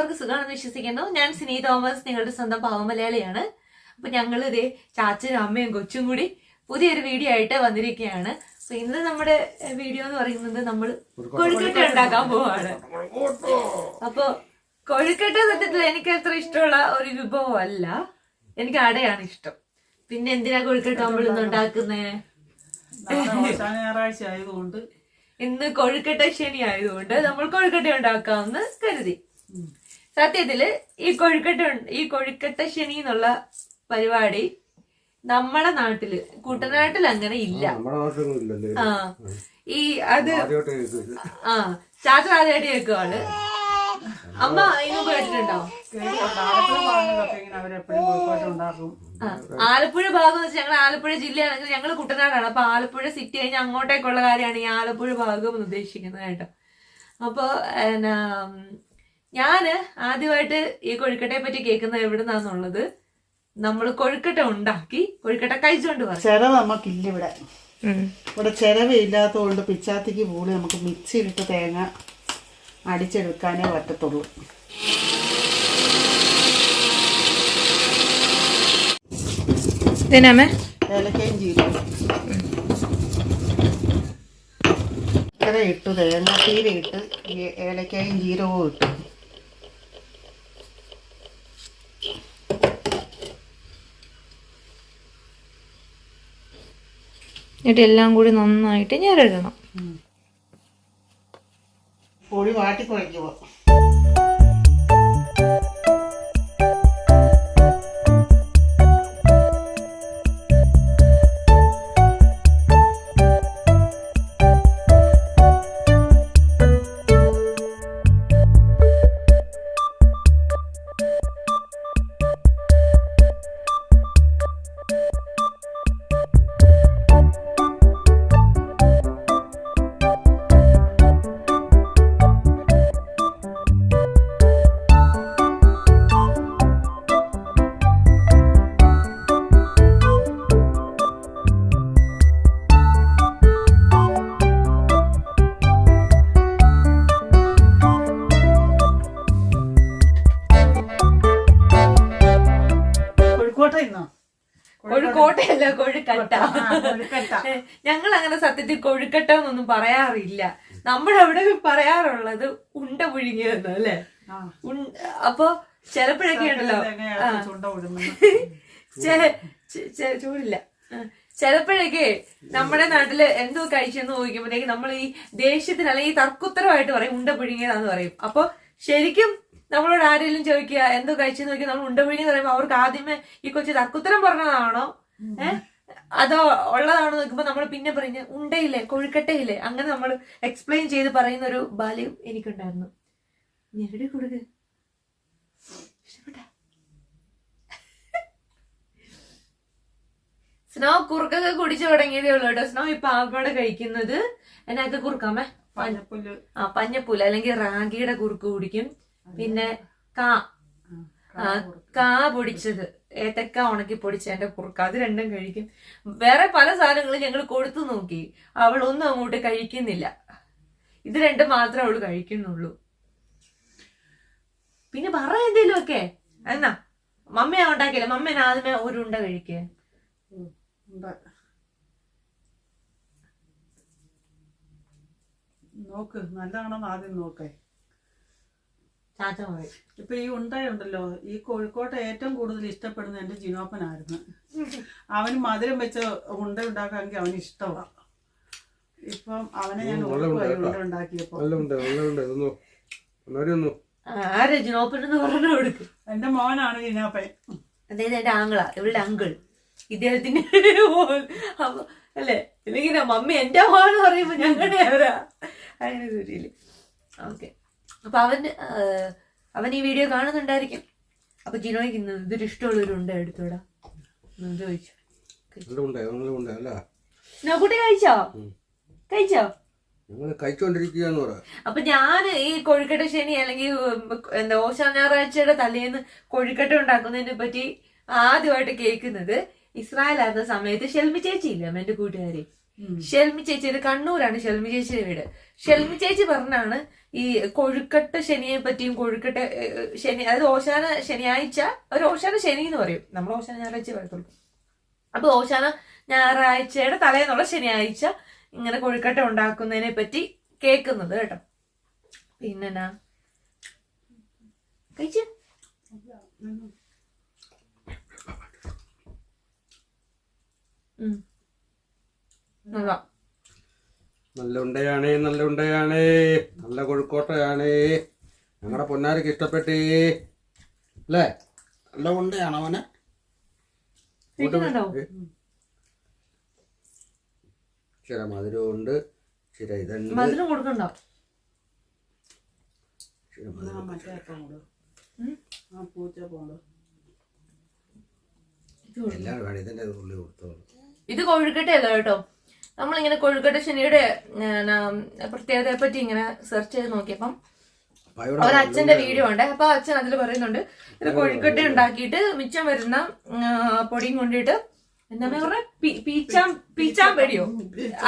എല്ലാവർക്കും സുഖമാണെന്ന് വിശ്വസിക്കുന്നു. ഞാൻ സിനി തോമസ് നിങ്ങളുടെ സ്വന്തം പാവമലയാളിയാണ്. അപ്പൊ ഞങ്ങൾ ഇതേ ചാച്ചനും അമ്മയും കൊച്ചും കൂടി പുതിയൊരു വീഡിയോ ആയിട്ട് വന്നിരിക്കുകയാണ്. അപ്പൊ ഇന്ന് നമ്മുടെ വീഡിയോ എന്ന് പറയുന്നത് നമ്മൾ കൊഴുക്കട്ട ഉണ്ടാക്കാൻ പോവാണ്. അപ്പൊ കൊഴുക്കട്ട സത്യത്തിൽ എനിക്ക് അത്ര ഇഷ്ടമുള്ള ഒരു വിഭവം അല്ല. എനിക്ക് അടയാണ് ഇഷ്ടം. പിന്നെ എന്തിനാ കൊഴുക്കട്ട നമ്മൾ ഇന്ന് ഉണ്ടാക്കുന്നേ? ഞായറാഴ്ച ആയതുകൊണ്ട് ഇന്ന് കൊഴുക്കട്ട ശനി ആയതുകൊണ്ട് നമ്മൾ കൊഴുക്കട്ട ഉണ്ടാക്കാമെന്ന് കരുതി. സത്യത്തിൽ ഈ കൊഴുക്കട്ട ഈ കൊഴുക്കട്ട ശനി എന്നുള്ള പരിപാടി നമ്മുടെ നാട്ടിൽ കുട്ടനാട്ടിൽ അങ്ങനെ ഇല്ല. ആ ഈ അത്. ആ ചാച്ച ആദ്യമായിട്ട് കേൾക്കുവാണ്. അമ്മ ഇന്ന് കേട്ടിട്ടുണ്ടോ. ആലപ്പുഴ ഭാഗം എന്ന് വെച്ചാൽ ഞങ്ങൾ ആലപ്പുഴ ജില്ലയാണെങ്കിൽ ഞങ്ങൾ കുട്ടനാടാണ്. അപ്പൊ ആലപ്പുഴ സിറ്റി കഴിഞ്ഞ് അങ്ങോട്ടേക്കുള്ള കാര്യമാണ് ഈ ആലപ്പുഴ ഭാഗം എന്ന് ഉദ്ദേശിക്കുന്നത് കേട്ടോ. അപ്പൊ എന്നാ ഞാൻ ആദ്യമായിട്ട് ഈ കൊഴുക്കട്ടയെ പറ്റി കേൾക്കുന്നത് എവിടുന്നാന്നുള്ളത് നമ്മൾ കൊഴുക്കട്ട ഉണ്ടാക്കി കൊഴുക്കട്ട കഴിച്ചോണ്ട് ചിരവ് നമുക്കില്ല ഇവിടെ. ഇവിടെ ചെലവ് ഇല്ലാത്തതുകൊണ്ട് പിച്ചാത്തിക്ക് പോലും നമുക്ക് മിക്സിയിലിട്ട് തേങ്ങ അടിച്ചെടുക്കാനേ പറ്റത്തുള്ളൂ. ഇതിനമ്മേ? ഏലക്കയും ജീരകം ഇത്ര ഇട്ടു. തീരെ ഇട്ട് ഈ ഏലക്കയും ജീരകവും ഇട്ടു. എന്നിട്ട് എല്ലാം കൂടി നന്നായിട്ട് ഞെരടണം. പൊടി വാട്ടി കുഴയ്ക്കുമോ കൊഴുക്കോട്ടയല്ല കൊഴുക്കട്ട. ഞങ്ങൾ അങ്ങനെ സത്യത്തിൽ കോഴിക്കട്ട എന്നൊന്നും പറയാറില്ല. നമ്മളവിടെ പറയാറുള്ളത് ഉണ്ട പുഴുങ്ങിയെന്ന് അല്ലെ? അപ്പൊ ചിലപ്പോഴൊക്കെ ഉണ്ടല്ലോ. ചൂടില്ല. ചിലപ്പോഴൊക്കെ നമ്മുടെ നാട്ടിൽ എന്തോ കഴിച്ചെന്ന് ചോദിക്കുമ്പോഴത്തേക്ക് നമ്മൾ ഈ ദേഷ്യത്തിന് അല്ലെങ്കിൽ തർക്കുത്തരമായിട്ട് പറയും ഉണ്ട പുഴുങ്ങിയതാന്ന് പറയും. അപ്പൊ ശരിക്കും നമ്മളോട് ആരെങ്കിലും ചോദിക്കുക എന്തോ കഴിച്ചു നോക്കി നമ്മൾ ഉണ്ട എന്ന് പറയുമ്പോൾ അവർക്ക് ആദ്യമേ ഈ കൊച്ചു തക്കുത്തരം പറഞ്ഞതാണോ? ഏഹ്? അതോ ഉള്ളതാണോ നോക്കുമ്പോ നമ്മൾ പിന്നെ പറയുന്നത് ഉണ്ടയില്ലേ കൊഴുക്കട്ടയില്ലേ? അങ്ങനെ നമ്മൾ എക്സ്പ്ലെയിൻ ചെയ്ത് പറയുന്ന ഒരു ബാല്യം എനിക്കുണ്ടായിരുന്നു. ഞെരടി കൊടുക്ക്? സ്നോ കുറുക്കൊക്കെ കുടിച്ചു തുടങ്ങിയതേ ഉള്ളൂ കേട്ടോ. സ്നോ ഇപ്പൊ ആകപ്പാടെ കഴിക്കുന്നത്. എന്നാ കുറുക്കാമേ പഞ്ഞപ്പുല്ല്. ആ പഞ്ഞപ്പുല്ല് അല്ലെങ്കിൽ റാഗിയുടെ കുറുക്ക് കുടിക്കും. പിന്നെ കാ. കാ പൊടിച്ചത്. ഏത്തക്ക ഉണക്കി പൊടിച്ച എന്റെ കുറുക്ക. അത് രണ്ടും കഴിക്കും. വേറെ പല സാധനങ്ങളും ഞങ്ങൾ കൊടുത്തു നോക്കി. അവൾ ഒന്നും അങ്ങോട്ട് കഴിക്കുന്നില്ല. ഇത് രണ്ടും മാത്രമേ അവൾ കഴിക്കുന്നുള്ളൂ. പിന്നെ പറ എന്തേലും ഒക്കെ എന്നാ മമ്മയാ ഉണ്ടാക്കിയില്ല? മമ്മ ആദ്യമേ ഒരു ഉണ്ട കഴിക്കേ. നോക്ക് നല്ലതാണോ ആദ്യം നോക്കേ. ചാച്ച മതി ഇപ്പൊ ഈ ഉണ്ടയുണ്ടല്ലോ ഈ കോഴിക്കോട്ടെ ഏറ്റവും കൂടുതൽ ഇഷ്ടപ്പെടുന്ന എന്റെ ജിനോപ്പനായിരുന്നു. അവന് മധുരം വെച്ച ഉണ്ട ഉണ്ടാക്കാമെങ്കിൽ അവന് ഇഷ്ടമാണ് ഇപ്പം അവനെ ഞാൻ. ഉണ്ട ഉണ്ടാക്കിയപ്പോ. ആരെ ജിനോപ്പൻ പറഞ്ഞു കൊടുക്ക് എന്റെ മോനാണ് ജിനോപ്പൻ. അതായത് എന്റെ ആങ്ങള ഇവളുടെ അങ്കിൾ. ഇദ്ദേഹത്തിന്റെ അല്ലേ? ഇല്ലെങ്കിൽ മമ്മി എന്റെ മോൻ പറയുമ്പോ ഞങ്ങളുടെ അവരാ അങ്ങനെ ശരിയില്ല ഓക്കെ. അപ്പൊ അവൻ അവൻ ഈ വീഡിയോ കാണുന്നുണ്ടായിരിക്കും. അപ്പൊ ജിനോയ്ക്ക് ഇന്ന് ഇതൊരു ഇഷ്ടമുള്ളൊരു ഉണ്ട് എടുത്തോടാ ചോദിച്ചു. നോക്കൂട്ടി കഴിച്ചോ. കഴിച്ചോ? അപ്പൊ ഞാൻ ഈ കൊഴുക്കട്ട ശനി അല്ലെങ്കിൽ എന്താ ഓശാ ഞായറാഴ്ചയുടെ തലേന്ന് കൊഴുക്കട്ട ഉണ്ടാക്കുന്നതിനെ പറ്റി ആദ്യമായിട്ട് കേൾക്കുന്നത് ഇസ്രായേൽ ആയിരുന്ന സമയത്ത് ഷെൽമി ചേച്ചി ഇല്ലേ എന്റെ കൂട്ടുകാരി? ഷെൽമി ചേച്ചി ഇത് കണ്ണൂരാണ് ഷെൽമി ചേച്ചിയുടെ വീട്. ഷെൽമി ചേച്ചി പറഞ്ഞാണ് ഈ കൊഴുക്കട്ട ശനിയെ പറ്റിയും കൊഴുക്കട്ട ശനി അതായത് ഓശാന ശനിയാഴ്ച ഒരു ഓശാന ശനി എന്ന് പറയും. നമ്മൾ ഓശാന ഞായറാഴ്ച പറയത്തുള്ളൂ അപ്പൊ ഓശാന ഞായറാഴ്ചയുടെ തലേന്നുള്ള ശനിയാഴ്ച ഇങ്ങനെ കൊഴുക്കട്ട ഉണ്ടാക്കുന്നതിനെ പറ്റി കേൾക്കുന്നത് കേട്ടോ. പിന്നെന്നാ? കഴിച്ചു ഉം. നല്ലതാ. നല്ല ഉണ്ടയാണേ നല്ല ഉണ്ടയാണേ നല്ല കൊഴുക്കോട്ടയാണേ പൊന്നാരക്ക് ഇഷ്ടപ്പെട്ടേ. അല്ലേ? നല്ല ഉണ്ടയാണ് അവന്. ചില മധുരമുണ്ട് ചില ഇതുണ്ട്. മധുരം കൊടുക്കണ്ടോ? ചില മധുരം വേണം ഉള്ളിൽ കൊടുത്തോളൂ. ഇത് കൊഴുക്കട്ടയല്ല കേട്ടോ. നമ്മളിങ്ങനെ കൊഴുക്കട്ടെ ശനിയുടെ പ്രത്യേകതയെ പറ്റി ഇങ്ങനെ സെർച്ച് ചെയ്ത് നോക്കിയപ്പം അപ്പൊ അച്ഛന്റെ വീഡിയോ ഉണ്ട് അപ്പൊ അച്ഛൻ അതിൽ പറയുന്നുണ്ട് ഇത് കൊഴുക്കട്ട ഉണ്ടാക്കിയിട്ട് മിച്ചം വരുന്ന പൊടിയും കൊണ്ടിട്ട് എന്താ പറഞ്ഞ? പീച്ചാം പീച്ചാൻ പേടിയോ?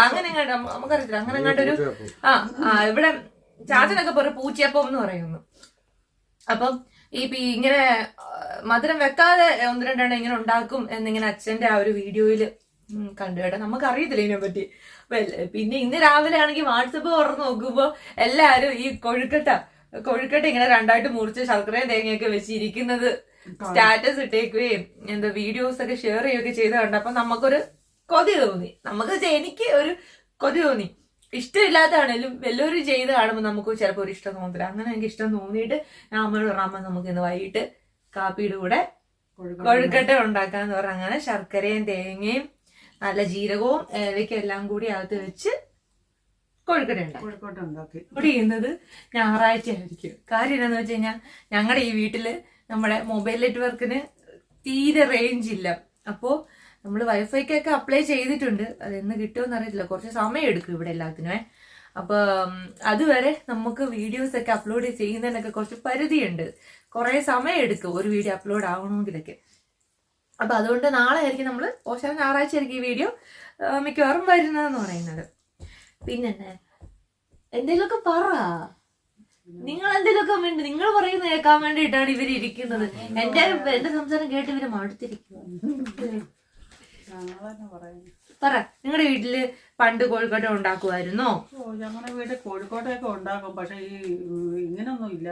അങ്ങനെ എങ്ങാണ്ട് നമുക്കറിയത്തില്ല. അങ്ങനെ എങ്ങാണ്ട് ഒരു ആ ഇവിടെ ചാച്ചനൊക്കെ പറയും പൂച്ചയപ്പം എന്ന് പറയുന്നു. അപ്പം ഈ പി ഇങ്ങനെ മധുരം വെക്കാതെ ഒന്ന് രണ്ടെണ്ണം ഇങ്ങനെ ഉണ്ടാക്കും എന്നിങ്ങനെ അച്ഛന്റെ ആ ഒരു വീഡിയോയിൽ കണ്ടു കേട്ടോ. നമുക്ക് അറിയത്തില്ല ഇതിനെ പറ്റി പിന്നെ ഇന്ന് രാവിലെ ആണെങ്കിൽ വാട്സപ്പ് തുറന്ന് നോക്കുമ്പോ എല്ലാരും ഈ കൊഴുക്കട്ട കൊഴുക്കട്ട ഇങ്ങനെ രണ്ടായിട്ട് മുറിച്ച് ശർക്കരയും തേങ്ങയൊക്കെ വെച്ചിരിക്കുന്നത് സ്റ്റാറ്റസ് ഇട്ടേക്കുകയും എന്താ വീഡിയോസ് ഒക്കെ ഷെയർ ചെയ്യുകയൊക്കെ ചെയ്ത് കണ്ടപ്പോ നമുക്കൊരു കൊതി തോന്നി. നമുക്ക് എനിക്ക് ഒരു കൊതി തോന്നി. ഇഷ്ടമില്ലാത്തതാണേലും വല്ലവരും ചെയ്ത് കാണുമ്പോൾ നമുക്ക് ചിലപ്പോൾ ഒരു ഇഷ്ടം തോന്നില്ല അങ്ങനെ എനിക്ക് ഇഷ്ടം തോന്നിയിട്ട് ഞാൻ അമ്മയോട് നമുക്ക് ഇന്ന് വൈകിട്ട് കാപ്പിയുടെ കൂടെ കൊഴുക്കട്ട ഉണ്ടാക്കാന്ന് പറഞ്ഞ. അങ്ങനെ ശർക്കരയും തേങ്ങയും നല്ല ജീരകവും ഏലയ്ക്കും എല്ലാം കൂടി അകത്ത് വെച്ച് കോഴിക്കോട്ട് ഉണ്ടാക്കി ഇവിടെ ചെയ്യുന്നത് ഞായറാഴ്ച ആയിരിക്കും കാര്യം എന്താന്ന് വെച്ച് കഴിഞ്ഞാൽ ഞങ്ങളുടെ ഈ വീട്ടിൽ നമ്മുടെ മൊബൈൽ നെറ്റ്വർക്കിന് തീരെ റേഞ്ച് ഇല്ല. അപ്പോ നമ്മൾ വൈഫൈക്കൊക്കെ അപ്ലൈ ചെയ്തിട്ടുണ്ട്. അത് എന്ന് കിട്ടുമെന്ന് അറിയത്തില്ല. കുറച്ച് സമയം എടുക്കും ഇവിടെ എല്ലാത്തിനുമേ അപ്പൊ അതുവരെ നമുക്ക് വീഡിയോസ് ഒക്കെ അപ്ലോഡ് ചെയ്യുന്നതിനൊക്കെ കുറച്ച് പരിധിയുണ്ട്. കുറെ സമയം എടുക്കും ഒരു വീഡിയോ അപ്ലോഡ് ആവണമെങ്കിലൊക്കെ. അപ്പൊ അതുകൊണ്ട് നാളെ ആയിരിക്കും നമ്മൾ ഓശാന ഞായറാഴ്ച ആയിരിക്കും ഈ വീഡിയോ മിക്കവാറും വരുന്നതെന്ന് പറയുന്നത്. പിന്നെ എന്തെങ്കിലുമൊക്കെ പറ. നിങ്ങൾ എന്തെങ്കിലുമൊക്കെ വേണ്ടി നിങ്ങൾ പറയുന്ന കേൾക്കാൻ വേണ്ടിയിട്ടാണ് ഇവർ ഇരിക്കുന്നത്. എന്റെ എന്റെ സംസാരം കേട്ട് ഇവർ മടുത്തിരിക്കുക പറ നിങ്ങളുടെ വീട്ടിൽ പണ്ട് കോഴിക്കോട്ട ഉണ്ടാക്കുമായിരുന്നോ ഞങ്ങളുടെ വീട്ടിൽ കോഴിക്കോട്ടൊക്കെ ഉണ്ടാക്കും പക്ഷെ ഈ ഇങ്ങനൊന്നും ഇല്ല.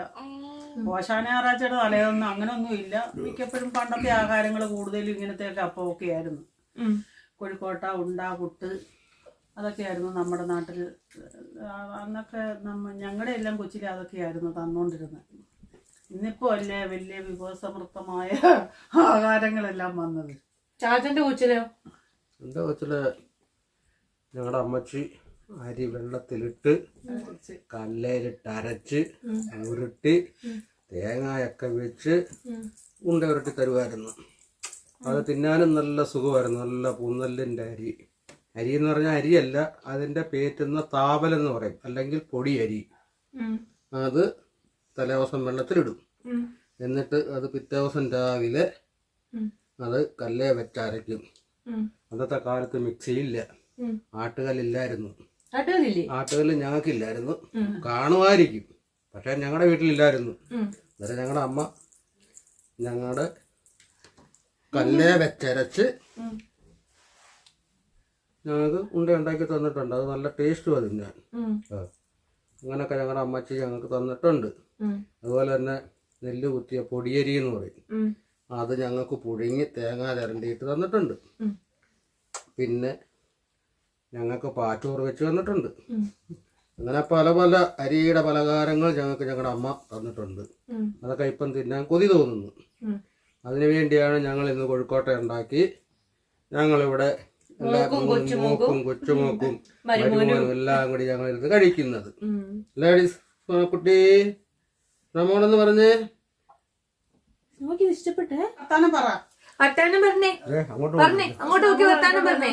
ഓശാന ഞായറാഴ്ചയുടെ തലേതൊന്നും അങ്ങനൊന്നും ഇല്ല. മിക്കപ്പോഴും പണ്ടത്തെ ആഹാരങ്ങൾ കൂടുതലും ഇങ്ങനത്തെയൊക്കെ അപ്പമൊക്കെ ആയിരുന്നു. ഉം. കോഴിക്കോട്ട ഉണ്ട പുട്ട് അതൊക്കെയായിരുന്നു നമ്മുടെ നാട്ടിൽ അന്നൊക്കെ നമ്മ ഞങ്ങളുടെ എല്ലാം കൊച്ചിയിൽ അതൊക്കെയായിരുന്നു തന്നുകൊണ്ടിരുന്നത് ഇന്നിപ്പോ അല്ലേ വലിയ വിഭവസമൃദ്ധമായ ആഹാരങ്ങളെല്ലാം വന്നത്? ചാച്ചന്റെ കൊച്ചിലോ? എന്താ കൊച്ചിൽ ഞങ്ങളുടെ അമ്മച്ചി അരി വെള്ളത്തിലിട്ട് കല്ലേലിട്ട് അരച്ച് ഉരുട്ടി തേങ്ങയൊക്കെ വെച്ച് ഉണ്ട ഉരുട്ടി തരുമായിരുന്നു അത് തിന്നാനും നല്ല സുഖമായിരുന്നു. നല്ല പൂന്നല്ലിന്റെ അരി. അരി എന്ന് പറഞ്ഞാൽ അരിയല്ല അതിന്റെ പേറ്റുന്ന താവലെന്ന് പറയും. അല്ലെങ്കിൽ പൊടി അരി. അത് തലേദിവസം വെള്ളത്തിലിടും ഇടും. എന്നിട്ട് അത് പിറ്റേ ദിവസം രാവിലെ അത് കല്ലേ വെച്ചരയ്ക്കും. അന്നത്തെ കാലത്ത് മിക്സിയില്ല. ഇല്ല ആട്ടുകല്ലില്ലായിരുന്നു. ആട്ടുകല്ലില്ലേ? ആട്ടുകല്ല് ഞങ്ങൾക്കില്ലായിരുന്നു. കാണുമായിരിക്കും. പക്ഷെ ഞങ്ങളുടെ വീട്ടിലില്ലായിരുന്നു. അന്നേരം ഞങ്ങളുടെ അമ്മ ഞങ്ങളുടെ കല്ലേ വെച്ചരച്ച്. ഞങ്ങൾക്ക് ഉണ്ട ഉണ്ടാക്കി തന്നിട്ടുണ്ട്. അത് നല്ല ടേസ്റ്റും അത് ഞാൻ. അങ്ങനെയൊക്കെ ഞങ്ങളുടെ അമ്മച്ചി ഞങ്ങൾക്ക് തന്നിട്ടുണ്ട്. അതുപോലെ തന്നെ നെല്ല് കുത്തിയ പൊടിയരി എന്ന് പറയും. അത് ഞങ്ങൾക്ക് പുഴുങ്ങി തേങ്ങ ചിരണ്ടിയിട്ട് തന്നിട്ടുണ്ട്. പിന്നെ ഞങ്ങൾക്ക് പാറ്റൂർ വെച്ച് തന്നിട്ടുണ്ട്. അങ്ങനെ പല പല അരിയുടെ പലഹാരങ്ങൾ ഞങ്ങൾക്ക് ഞങ്ങളുടെ അമ്മ തന്നിട്ടുണ്ട്. അതൊക്കെ ഇപ്പം തിന്നാൻ കൊതി തോന്നുന്നു. അതിനു വേണ്ടിയാണ് ഞങ്ങൾ ഇന്ന് കോഴിക്കോട്ടെ ഉണ്ടാക്കി. ഞങ്ങളിവിടെ എല്ലാ മോക്കും കൊച്ചുമോക്കും മരുമോനും. എല്ലാം കൂടി ഞങ്ങൾ ഇരുന്ന് കഴിക്കുന്നത്. ലേഡീസ് കുട്ടി നമ്മളെന്ന് പറഞ്ഞേ. ഇഷ്ടപ്പെട്ടേ? വർത്താനം പറ. വർത്താനം പറഞ്ഞേ. പറഞ്ഞേ. അങ്ങോട്ട് നോക്കി വർത്താനം പറഞ്ഞേ.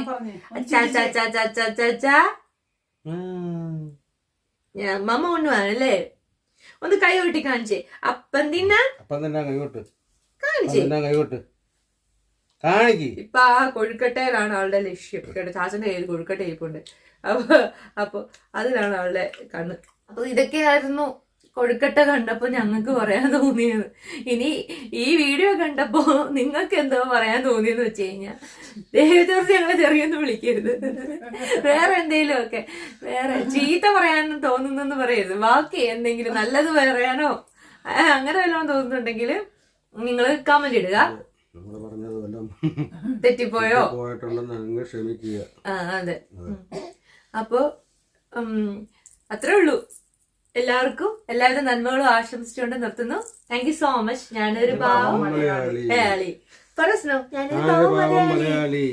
മമ്മ കൊണ്ടുപോകാനല്ലേ ഒന്ന് കൈ കൊട്ടി കാണിച്ചേ. അപ്പം തിന്നാ? അപ്പം തന്നെ കൈവിട്ട് കാണിച്ചേ. കൈ കൈവിട്ട് ഇപ്പൊ ആ കൊഴുക്കട്ടയിലാണ് ആളുടെ ലക്ഷ്യം. കേട്ടോ? ചാച്ചന്റെ കയ്യിൽ കൊഴുക്കട്ട ഇരിപ്പുണ്ട്. അപ്പൊ അപ്പൊ അതിലാണ് ആളുടെ കണ്ണ്. അപ്പൊ ഇതൊക്കെയായിരുന്നു കൊഴുക്കട്ട കണ്ടപ്പോ ഞങ്ങൾക്ക് പറയാൻ തോന്നിയത്. ഇനി ഈ വീഡിയോ കണ്ടപ്പോ നിങ്ങൾക്ക് എന്തോ പറയാൻ തോന്നിയെന്ന് വെച്ച് കഴിഞ്ഞാൽ ദൈവത്തോർത്ത് ഞങ്ങളെ ചെറിയൊന്നും വിളിക്കരുത്. വേറെ എന്തെങ്കിലും ഒക്കെ വേറെ ചീത്ത പറയാനും തോന്നുന്നെന്ന് പറയരുത്. ബാക്കി എന്തെങ്കിലും നല്ലത് പറയാനോ അങ്ങനെ വല്ലതും തോന്നുന്നുണ്ടെങ്കിൽ നിങ്ങൾ കമന്റ് ഇടുക. നമ്മൾ പറഞ്ഞത് വല്ലതും തെറ്റിപ്പോയോ? പോയിട്ടുണ്ടെന്ന് അങ്ങ് ക്ഷമിക്കുക. ആ അതെ. അപ്പോ അത്രേ ഉള്ളൂ. എല്ലാവർക്കും എല്ലാവിധ നന്മകളും ആശംസിച്ചുകൊണ്ട് നിർത്തുന്നു. താങ്ക് യു സോ മച്ച് ഞാനൊരു പാവം മലയാളി. പറസ്നോ പറ സ്നോ. ഞാനൊരു പാവം മലയാളി.